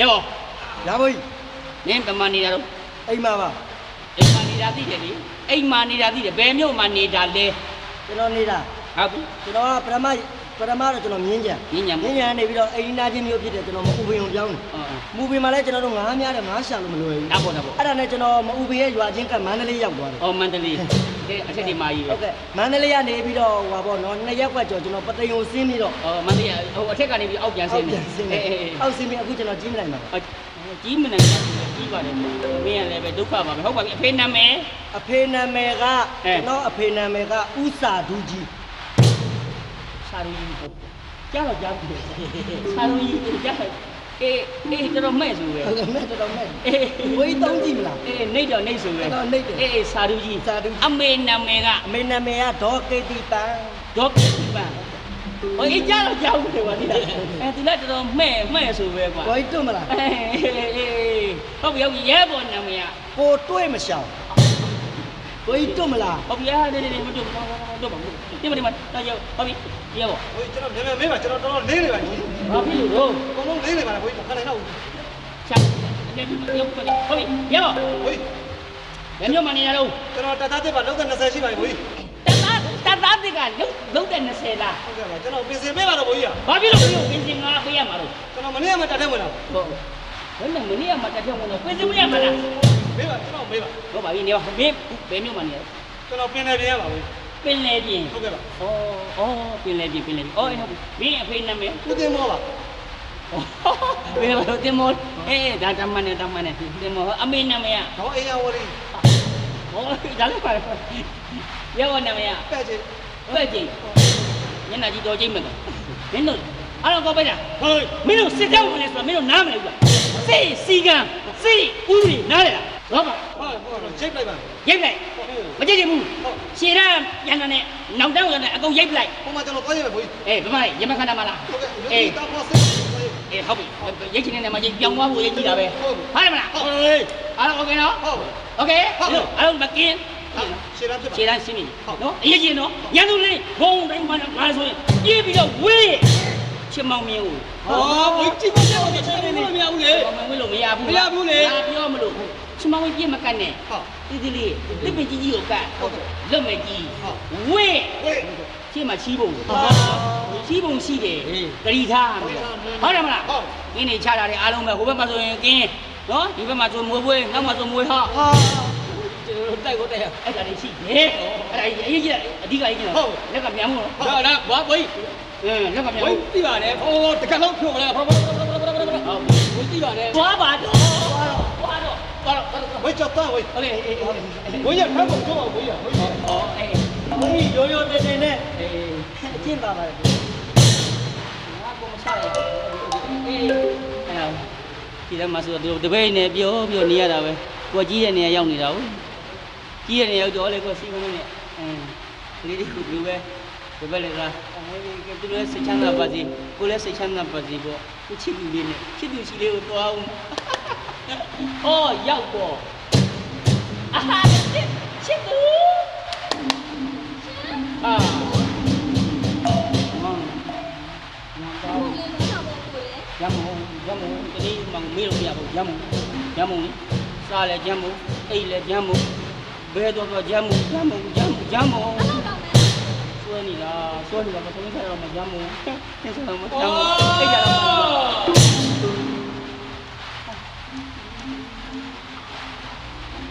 ရောရပါပြီနင်းဗမာနေတာတော့အိမ်မှာပါအိမ်မာနေတာသိတယ်လေအိမ်မာနေတာသိတယ်ဘယ်မြို့မှာနေတာလဲကျွန်တော်နေတာဟုတ်ပြီကျွန်တော်ကပထမ ပထမတော့ကျွန်တော်မြင်းကြံမြင်းကြံမြင်းကြံနေပြီးတော့အိမ်နာချင်းမျိုးဖြစ်တယ်ကျွန်တော်မအူပင်ကိုပြောင်းတယ်အော်အော်မူပင်မှာလည်းကျွန်တော်တို့ငားများတယ်ငားရှာလို့မလွယ်ဘူးဒါပေါ့ဒါပေါ့အဲ့ဒါနဲ့ကျွန်တော်မအူပင်ရဲ့ရွာချင်းကမန္တလေးရောက်သွားတယ်အော်မန္တလေးတဲ့အထက်ဒီမာကြီးပဲဟုတ်ကဲ့မန္တလေးကနေပြီးတော့ဟိုပါပေါ့နော်နှစ်ရက်ကွက်ကျော်ကျွန်တော်ပတိယုံဆင်းပြီးတော့အော်မန္တလေးဟိုအထက်ကနေပြီးအောက်ပြန်ဆင်းနေဆင်းနေအေးအေးအောက်ဆင်းပြီးအခုကျွန်တော်ကြီးမနိုင်ပါဘူးအော်ကြီးမနေဘူးကြီးပါတယ်မင်းကလည်းပဲဒုက္ခပါပဲဟုတ်ပါပြီအဖေနာမည်အဖေနာမည်ကအဲကျွန်တော်အဖေနာမည်ကဥစာဒူကြီး စာရင်းဟုတ်ကြားတော့ကြားပြီစာရင်းကြားအေးအေးတော်တော်မဲ့ဆိုပဲဟုတ်ကဲ့မဲ့တော်တော်မဲ့အေးဝေးသုံးကြည့်မလားအေးနေတော့နေဆိုပဲတော်တော်နှိပ်တယ်အေးစာရူကြီးစာဒူကြီးအမေနာမည်ကအမေနာမည်ကဒေါ်ကေတီပန်ဒေါက်ကီပန်ဟိုအေးကြားတော့ကြားဘူးလေကွာဒီလားအဲသူလည်းတော်တော်မဲ့မဲ့ဆိုပဲကွာဝေးတွတ်မလားအေးအေးဟုတ်ပြီဟုတ်ပြီရဲပေါ်နာမည်ကကိုတွေ့မရှောင် ဝေးတွတ်မလားဟုတ်ပြီအားနေနေမတို့တော့တော့ပါဘူးဒီမဒီမတော့ရောက်ဟုတ်ပြီရဲပေါ်ဟိုကျွန်တော်မြန်မြန်မေးပါကျွန်တော်တော်တော်လေးနေပါကြီးဘာဖြစ်လို့တော့အကုန်လုံးလေးနေပါလားဘိုးခဏနိုင်တော့ချက်နေရောက်ပြီဟုတ်ပြီရဲပေါ်ဘိုးဘယ်မျိုးမှနေရတော့ကျွန်တော်တသားတစ်ပါလောက်တဲ့20ရှိပါပြီဘိုးတသားတသားတကလုံးလုံးတဲ့20လားဟုတ်ကဲ့ပါကျွန်တော်ပြင်ဆင်ပေးပါတော့ဘိုးကြီးဘာဖြစ်လို့ပြုတ်ပြင်စင်ငါပေးရမှာတော့ကျွန်တော်မနေ့ကမှတက်ထဲဝင်လာဟုတ်ဘယ်နဲ့မနေ့ကမှတက်ဖြောင်းဝင်တော့ပြင်စင်မရမှာလားမေး ပါကျွန်တော်မေးပါဟုတ်ပါပြီနေပါမင်းဘယ်မျိုးမှနေရကျွန်တော်ပြင်နေပြင်ရပါဘိုးပင်လေပြင်ဟုတ်ကဲ့ပါဩဩပင်လေပြင်ပင်လေပြင်ဩဟုတ်ပြီမင်းအဖေနာမည်ဦးတင်မောပါဘယ်လိုတင်မောအေးဒါတမန်နဲ့တမန်နဲ့တင်မောအမေနာမည်ကတော့အေးရဝရီဟောဒါလည်းပါရောနာမည်ကပဲ့ချင်ပဲ့ချင်းညနာကြီးတော်ချင်းမဲ့တော့မင်းတို့အားလုံးကောက်ပဲတာဟိုမင်းတို့စစ်ကြောင်းဝင်လဲဆိုတော့မင်းတို့နားမလဲဘူးလားစိတ်စီကံစိတ်ဥရီနားလေလား ဟုတ်ပါဟုတ်ချိတ်လိုက်ပါရိုက်လိုက်မကြည့်ချင်ဘူးရှည်ရရန်တာနဲ့နောက်တောင်းရတာအကုန်ရိုက်လိုက်ပုံမှန်ကျွန်တော်သွားရမယ်ဘိုးကြီးအေးဘမရမခန္ဓာမလားအေးတော့ပေါ့အေးဟုတ်ပြီရိုက်ချင်တဲ့နေရာမှာရိုက်ပြောင်းသွားဖို့ရိုက်ကြည့်တာပဲဟုတ်မလားဟုတ်အားလုံး okay နော်ဟုတ် okay အားလုံးမကင်းရှေ့တန်းဖြစ်ပါရှေ့တန်းရှင်းပြီနော်အရေးကြီးနော်ညံသူလေးဘုံတိုင်းမှာငါဆိုရင်ပြေးပြီးတော့ဝေးချစ်မောင်မင်းကိုဟောဘိုးကြည့်မချက်ဘူးချစ်နေနေမရဘူးလေမောင်မင်းလို့မရဘူးမရဘူးလေပြော ချစ်မောင်ဝေးပြေးမကတ်နဲ့ဟုတ်တီတီလေးတစ်ပင်ကြီးကြီးကိုကတ်ဟုတ်ကဲ့လွတ်မယ်ကြီးဟုတ်ဝေးဝေးရှင်းမှာချီးပုံဟာချီးပုံရှိတယ်ဟေးဂရီထားမယ်ဂရီထားမယ်ဟုတ်တယ်မလားဟုတ်ကင်းနေချတာတယ်အားလုံးပဲဟိုဘက်မှာဆိုရင်ကင်းနော်ဒီဘက်မှာဆိုမွေးပွေးနောက်မှာဆိုမွေးဟောဟာတိုက်ကိုတိုက်ရအဲ့ဒါလေးရှိတယ်အဲ့ဒါအရေးကြီးအဓိကအရေးကြီးတော့လက်ကမြန်မှုနော်ဟုတ်လားဘာဘိုးအင်းလက်ကမြန်ဘိုးမှုသိပါတယ်ဟိုတကယ်လုံးဖြုတ်မလားဘာဘာဘာဘာဘာဘာဘာဟုတ်ဘိုးသိပါတယ်သွားပါတော့သွားတော့သွားတော့သွားတော့ဝေးချက် 我叫大伟，我也看不着，我也我也。哦，哎，我一悠悠的的呢，哎，进爸爸了。我不么差呀，哎，哎呀，ဒီမှာဆိုတော့တပည့်နဲ့ပြောပြောနေရတာပဲကိုကြီးတဲ့နေရာရောက်နေတာဟုတ်ကြီးတဲ့နေရာရောက်တော့လေကိုစီမံနေအင်းကလေးတွေကဘယ်ပဲဘယ်ပဲလဲလားအဲဒီကသူလည်းစိတ်ချမ်းသာပါစေကိုလည်းစိတ်ချမ်းသာပါစေပေါ့ကိုချစ်သူလေးနဲ့ချစ်သူရှိလေးကိုတွားအောင် ဟောရောက်တော့အာချစ်ချစ်သူအာမောင်မောင်တော့ရမုံရမုံတတိမောင်မေးလို့မရဘူးရမုံရမုံလေစားလဲရမုံအိတ်လဲရမုံဘဲတော့တော့ရမုံရမုံရမုံရမုံဆွဲနေတာဆွဲနေတာမဆုံးစားတော့မရမုံဆင်းစားတော့မရမုံအိတ်ကြတော့အဲ့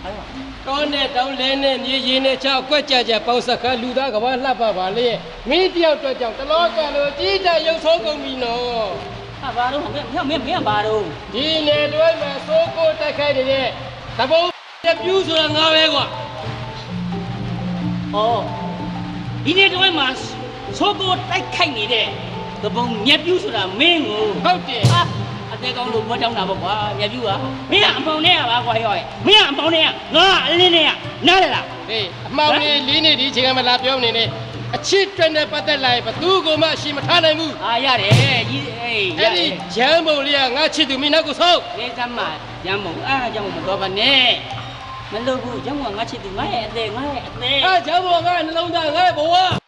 တော့တောနဲ့တောင်းလဲနဲ့မြေရင်နဲ့ချောက်ကွက်ကြကြပေါင်းစကားလူသားကဘာလှပပါလေမင်းတယောက်တော့ကြောင့်တလောကလိုကြီးတဲ့ရုပ်ဆိုးကုန်ပြီနော်ဟာဘာတော့မင်းမင်းမင်းမင်းဘာတော့ဒီနယ်တွဲမှာစိုးကိုတိုက်ခိုက်နေတဲ့သဘုံပြပြူးဆိုတာငါပဲကွာဩဒီနေ့တော့မှသိုးကိုတိုက်ခိုက်နေတဲ့သဘုံမြက်ပြူးဆိုတာမင်းကိုဟုတ်တယ် ဟာအသေးကောင်းလို့ဘောတောင်းတာပေါ့ကွာမြက်ပြူကမင်းကအပေါင်နဲ့ရပါကွာရောမင်းကအပေါင်နဲ့ရငါအလင်းနဲ့ရနားလေလားဟေးအမှောင်လေးလေးနေဒီချိန်ကမလာပြောနေနဲ့အချစ်တွက်နဲ့ပတ်သက်လာရင်ဘသူကမှအရှိမထားနိုင်ဘူးအာရတယ်ကြီးအေးရအဲ့တဒီယ်ဂျမ်းပုံလေးကငါချစ်သူမင်းနောက်ကိုဆုံးလေးသမားရမ်းမုံအားကြောင့်မတော်ပါနဲ့မလို့ဘူးကျောင်းကငါချစ်သူငါရဲ့အသေးငါရဲ့အသေးအဲဂျမ်းပုံကနှလုံးသားငါ့ဘဝ